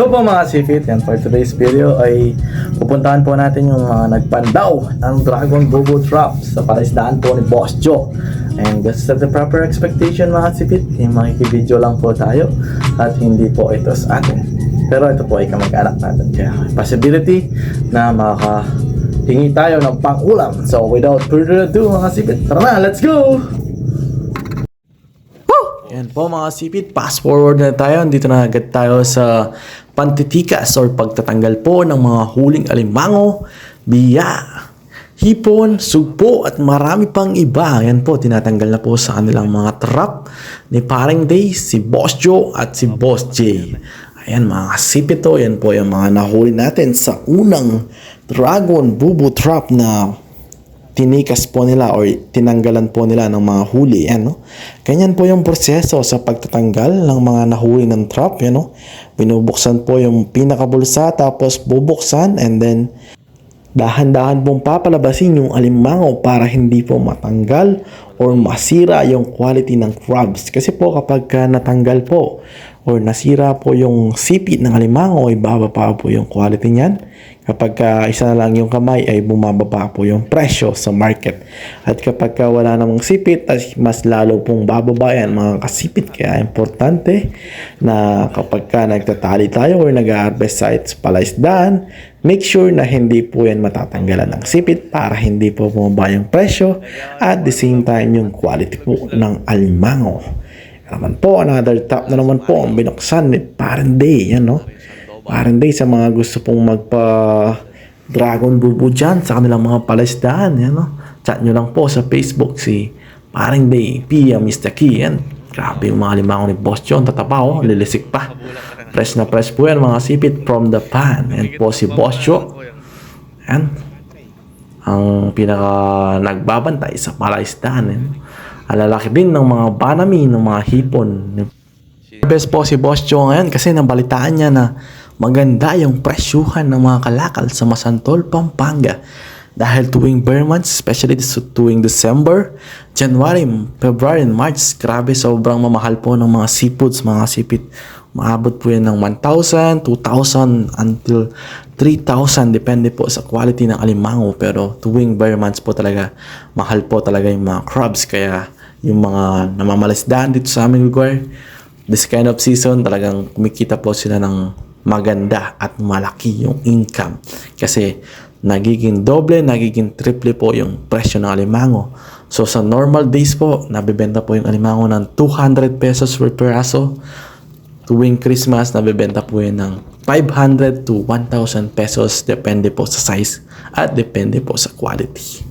So po mga sipit, yan for today's video ay pupuntahan po natin yung mga nagpandaw ng Dragon Bobo Trap sa palaisdaan po ni Boss Joe. And just set the proper expectation mga sipit, yung makikibideo lang po tayo at hindi po ito sa atin. Pero ito po ay kamag-anak natin. Kaya possibility na makakahingi tayo ng pang-ulam. So without further ado mga sipit, tara na, let's go! Yan po mga sipit, fast forward na tayo. Dito na agad tayo sa pantitikas or pagtatanggal po ng mga huling alimango, biya, hipon, sugpo at marami pang iba. Yan po, tinatanggal na po sa kanilang mga trap ni Paring Day, si Boss Joe at si Boss J. Ayan mga sipit to, yan po yung mga nahuli natin sa unang Dragon Bubu Trap na tinikas po nila or tinanggalan po nila ng mga huli. Yan, no? Ganyan po yung proseso sa pagtatanggal ng mga nahuli ng trap. Yan, no? Binubuksan po yung pinakabulsa tapos bubuksan and then dahan-dahan pong papalabasin yung alimango para hindi po matanggal or masira yung quality ng crabs. Kasi po kapag ka natanggal po or nasira po yung sipit ng alimango ay bababa po yung quality niyan. Kapag ka isa na lang yung kamay ay bumababa po yung presyo sa market. At kapag ka wala namang sipit ay mas lalo pong bababa yan mga kasipit. Kaya importante na kapag ka nagtatali tayo or nag-harvest sites palaisdaan, make sure na hindi po yan matatanggalan ng sipit para hindi po bumaba yung presyo at the same time yung quality po ng alimango. Naman po, another top na naman po ang binuksan ni Parang yan no? Parang Day sa mga gusto pong magpa Dragon Bubu dyan sa kanilang mga palaisdaan, yan no? Chat nyo lang po sa Facebook si Parang Day, Pia, Mr. Key, yan. Grabe yung mga limango ni Boss John, tatapa oh, lilisik pa. Press na press po yan mga sipit from the pan. Yan po si Boss John. Yan. Ang pinaka nagbabantay sa palaisdaan. Yan. Alalaki din ng mga banami, ng mga hipon. Best po si Boss Joe ngayon kasi nabalitaan niya na maganda yung presyuhan ng mga kalakal sa Masantol, Pampanga. Dahil tuwing bear months, especially tuwing December, January, February, and March, grabe sobrang mamahal po ng mga seafoods, mga sipit. Maabot po yan ng 1,000, 2,000, until 3,000, depende po sa quality ng alimango. Pero tuwing bear months po talaga, mahal po talaga yung mga crabs. Kaya yung mga namamalisdaan dito sa aming lugar, this kind of season, talagang kumikita po sila ng maganda at malaki yung income. Kasi nagiging doble, nagiging triple po yung presyo ng alimango. So sa normal days po, nabibenta po yung alimango ng 200 pesos per peraso. Tuwing Christmas, nabibenta po yan ng 500 to 1,000 pesos depende po sa size at depende po sa quality.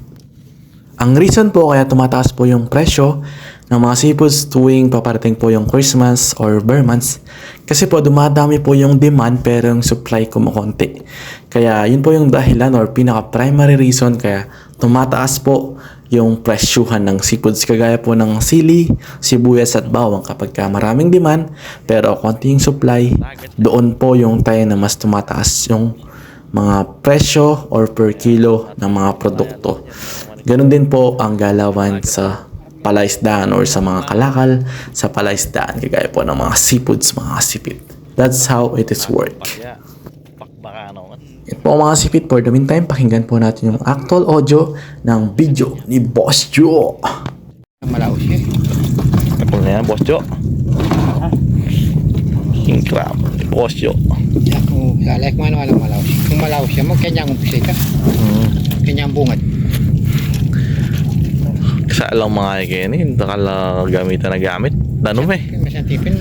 Ang reason po kaya tumataas po yung presyo ng mga seafoods tuwing paparating po yung Christmas or bear months kasi po dumadami po yung demand pero yung supply kumukonti. Kaya yun po yung dahilan or pinaka primary reason kaya tumataas po yung presyuhan ng seafoods kagaya po ng sili, sibuyas at bawang kapag ka maraming demand pero konti yung supply doon po yung tayo na mas tumataas yung mga presyo or per kilo ng mga produkto. Ganon din po ang galawan sa palaisdaan or sa mga kalakal sa palaisdaan kagaya po ng mga seafoods, mga sipit. That's how it is work. Ano. Yan po mga sipit. For the meantime, pakinggan po natin yung actual audio ng video ni Boss Joe. Malaos siya. Kapag na yan, Boss Jo. King crab. Boss Jo. Kaya kung lalay kung ano walang malaos. Kung malaos siya, magkanyang umpisa ka. Hmm. Kanyang bungat. Sa lang mga ikinin. Takala gamitan na gamit. Ba eh? Masang tipin,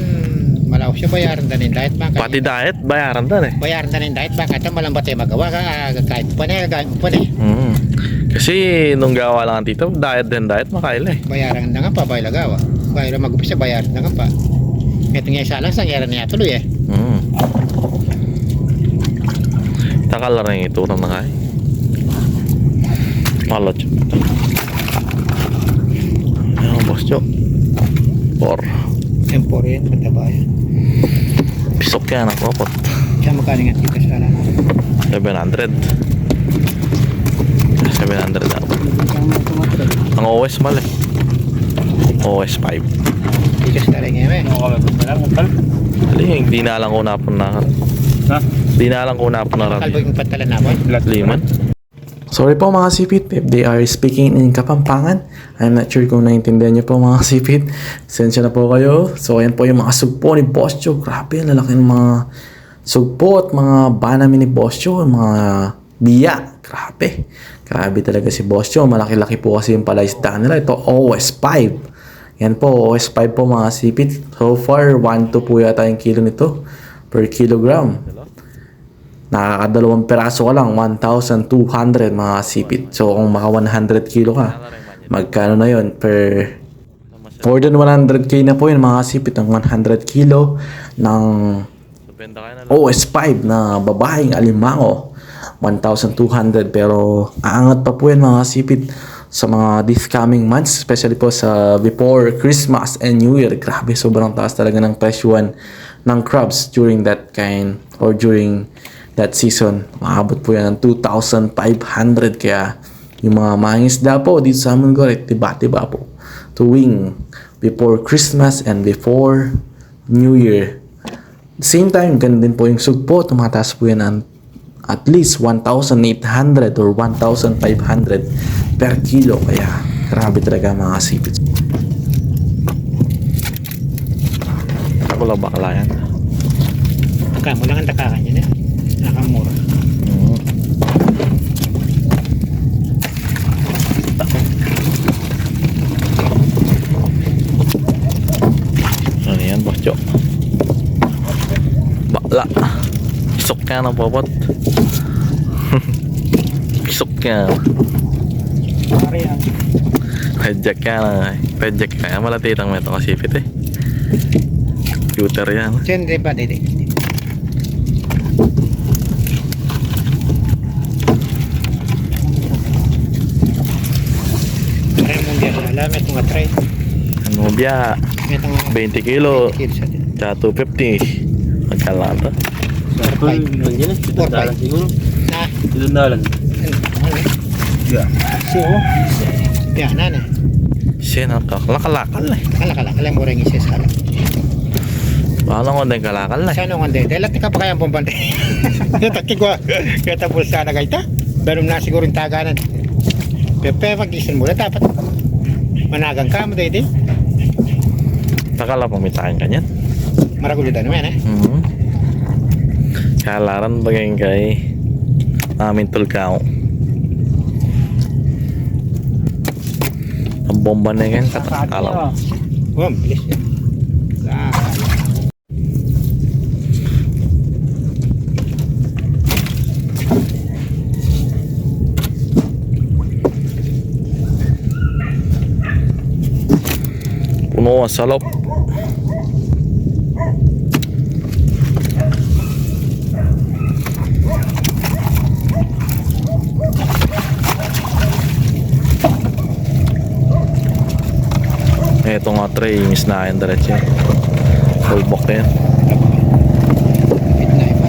malaos siya, bayaran danin diet ba? Kaya- Pati diet, bayaran dan eh. Bayaran danin diet ba? Kaya malambat tayo magawa ka, ah, kahit pa na, kahit pa na. Hmm. Kasi nung gawa lang ang tito, diet din diet, makaila eh. Bayaran na nga pa, bayar lagawa. Bayar mag-upisa, bayaran na nga pa. Ito nga isa lang, sangyaran niya tuloy eh. Hmm. Takala rin ito ng nakay. Malot yun. Ayan, Boss Jo. Por. Yan, mataba yan. Pisok yan ang kopot. Siya magkano nga dito sa alam. 700. 700 na. Ang OS mal eh. OS 5. Tikas talaga ngayon eh. Ali, hindi na lang ko napunakan. Ha? Di na alam kung napo na Kalbo yung pantala na ako. Liman. Sorry po mga sipit, if they are speaking in Kapampangan, I'm not sure kung naintindihan niyo po mga sipit. Sensya na po kayo. So ayan po yung mga sugpo ni Boss Joe. Grabe, lalaki ng mga sugpo at mga banami ni Boss Joe, mga biya. Grabe. Grabe talaga si Boss Joe. Malaki-laki po kasi yung palaisda nila. Ito, OS5. Yan po, OS5 po mga sipit. So far, 1 to po yata yung kilo nito per kilogram. Nakakadalawang peraso ka lang, 1,200 mga sipit. So, kung maka 100 kilo ka, magkano na yon per... More than 100k na po yun mga sipit ng 100 kilo ng Benta kayo na lang. OS5 na babaeng alimango. 1,200 pero aangat pa po yan mga sipit sa mga this coming months especially po sa before Christmas and New Year grabe sobrang taas talaga ng presyuan ng crabs during that kind or during that season maabot po yan ng 2,500 kaya yung mga mangisda po dito sa Amanggoret tiba-tiba po tuwing before Christmas and before New Year same time, ganun din po yung sugpo. Tumataas po yan ng at least 1,800 or 1,500 per kilo. Kaya, grabe talaga mga sipit. Ako lang bakla yan. Taka mo lang ang takakan niya na. Nakamura. Ano yan, Boss Joe? Bakla. Pisok ka ng popot. Pisok ka. Pare yan. Pedjak ka na. Pedjak ka. Malatitang may ito kasipit eh. Computer yan. Siyempre pa, dede. Kaya mong diyan, alam, may tunga try. Ano biya? May tunga 20 kilo. kids sa din. Tsaka 250. Magkala to. Ito yung yun yan eh. Four, Tinundalan five. siguro. Na, Tinundalan. si oh. Yan, na na. Siya na to. Lakalakal eh. Kala kala, kala mo rin isa sa alam. Paano ko din kalakal eh. Sa ano nga dede, lahat ka pa kaya ang pumbante. Taki ko, kaya tapos sana kaita. Pero na siguro yung taganan. Pepe, pag-isin mo na dapat. Managang ka mo dede. Nakala pamitakin ka niyan. Maragulo na naman eh. Mhm. Kalaran bagay kay amin tulkaw. Ang bomba na yan katakala. Oh, bilis yan. Ah, Ang salop. Ito nga tray, miss na akin diretso. Full book yan. wait na iba.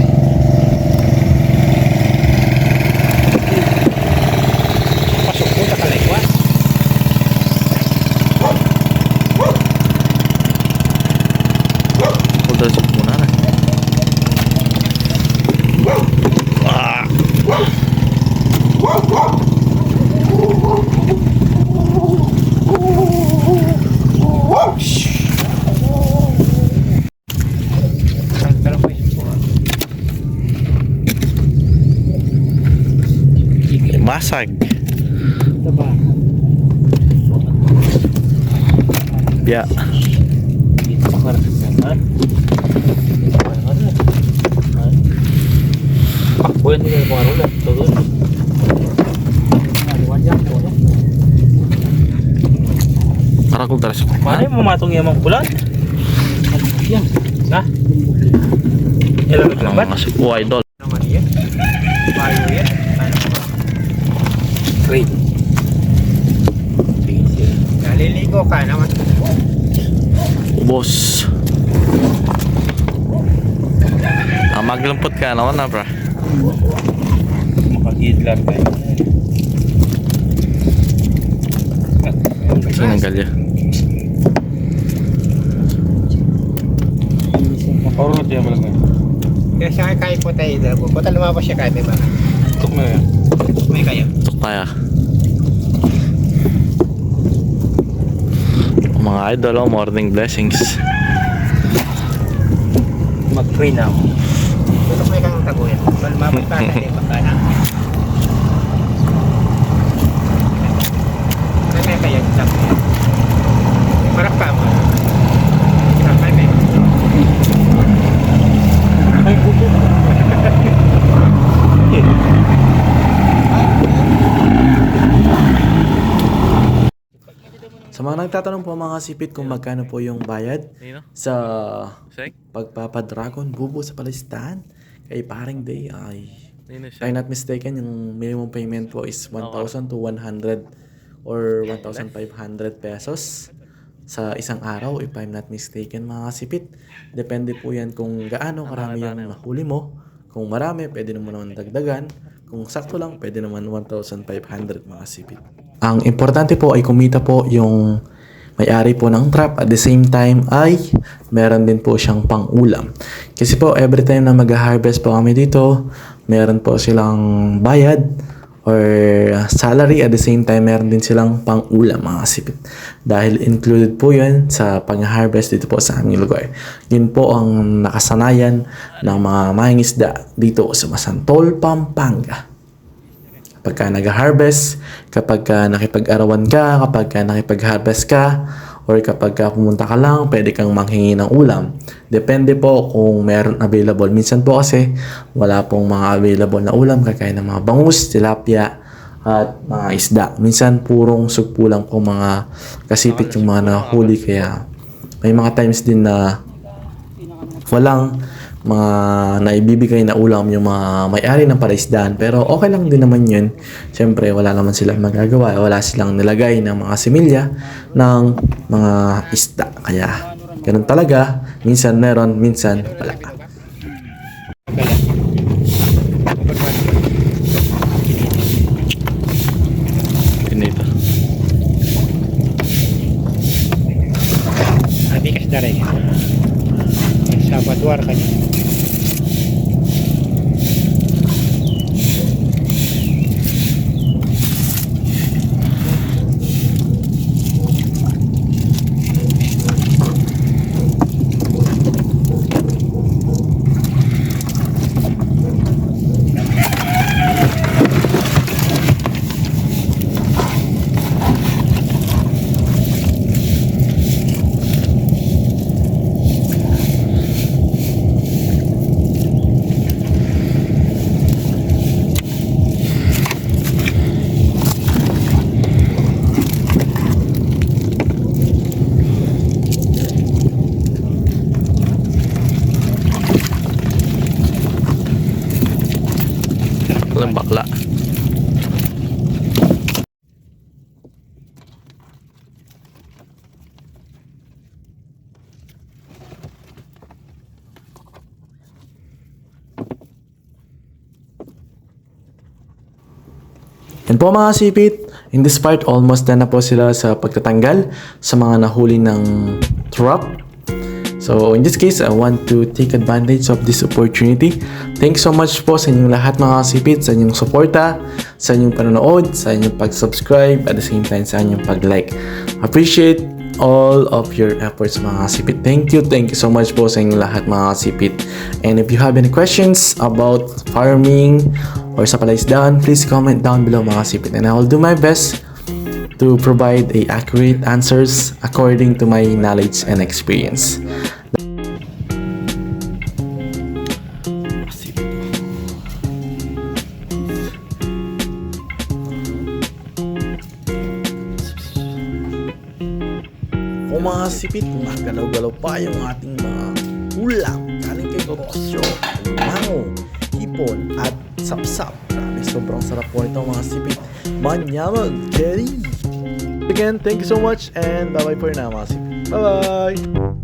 Pasok po, takalagwa. Full diretso muna na. Dalawa po yun. Masag. Ito ba? Biya. Dito pa ka rin. Pakbo yan nila yung ulit. Ito doon. Aliwan dyan po. Para kung diretso ko. Paano yung mamatong yung mga bulan? Yan. Na? Ilan Ang naglabat? mga sipo idol. Naman yan. Bayo yan. Sige, sige. Naliligo ka naman. Ubos. Ah, maglampot ka naman na, bro. Makagidlar kayo. Sinanggal niya. Makarunod yan pala ngayon. Kaya siya kaya po tayo. Punta lumabas siya kaya ba? Tuk mo yan. May kaya. Tayo. Mga idol, oh, morning blessings. Mag-pray na ako. Pero may kang taguyan. Pag lumabas pa tayo baka na. May may kaya. Marap pa mo. May may. Ay, buko. Sa mga nagtatanong po mga sipit kung magkano po yung bayad sa pagpapadragon bubo sa palistahan kay paring day ay if? I'm not mistaken yung minimum payment po is 1,000 to 100 or 1,500 pesos sa isang araw if I'm not mistaken mga sipit. Depende po yan kung gaano karami yung nahuli mo. Kung marami pwede naman naman dagdagan. Kung sakto lang pwede naman 1,500 mga sipit ang importante po ay kumita po yung may-ari po ng trap at the same time ay meron din po siyang pang-ulam. Kasi po every time na mag-harvest po kami dito, meron po silang bayad or salary at the same time meron din silang pang-ulam mga sipit. Dahil included po yun sa pang-harvest dito po sa aming lugar. Yun po ang nakasanayan ng mga mangingisda dito sa Masantol, Pampanga kapag ka nag-harvest, kapag ka nakipag-arawan ka, kapag ka nakipag-harvest ka, or kapag ka pumunta ka lang, pwede kang manghingi ng ulam. Depende po kung meron available. Minsan po kasi wala pong mga available na ulam, kagaya ng mga bangus, tilapia, at mga isda. Minsan purong sugpo lang po mga kasipit yung mga nahuli kaya may mga times din na walang mga naibibigay na ulam yung mga may-ari ng paraisdaan. Pero okay lang din naman yun. Siyempre, wala naman silang magagawa. Wala silang nilagay ng mga similya ng mga isda. Kaya, ganun talaga. Minsan meron, minsan wala. Pinito. Adi kas daray. Sabadwar ka niya. Walang bakla. Yan po mga sipit. In this part, almost done na po sila sa pagtatanggal sa mga nahuli ng trap. So, in this case, I want to take advantage of this opportunity. Thanks so much po sa inyong lahat mga sipit, sa inyong suporta, sa inyong panonood, sa inyong pag-subscribe, at the same time sa inyong pag-like. Appreciate all of your efforts mga sipit. Thank you, thank you so much po sa inyong lahat mga sipit. And if you have any questions about farming or sa palaisdaan, please comment down below mga sipit. And I will do my best to provide a accurate answers according to my knowledge and experience. Kung mga sipit, magalaw-galaw pa yung ating mga ulam galing kay Rosyo, mango, hipon, at sapsap. Grabe, sobrang sarap po ito mga sipit. Manyaman, cherry! Again, thank you so much and bye-bye for now mga sipit. Bye-bye!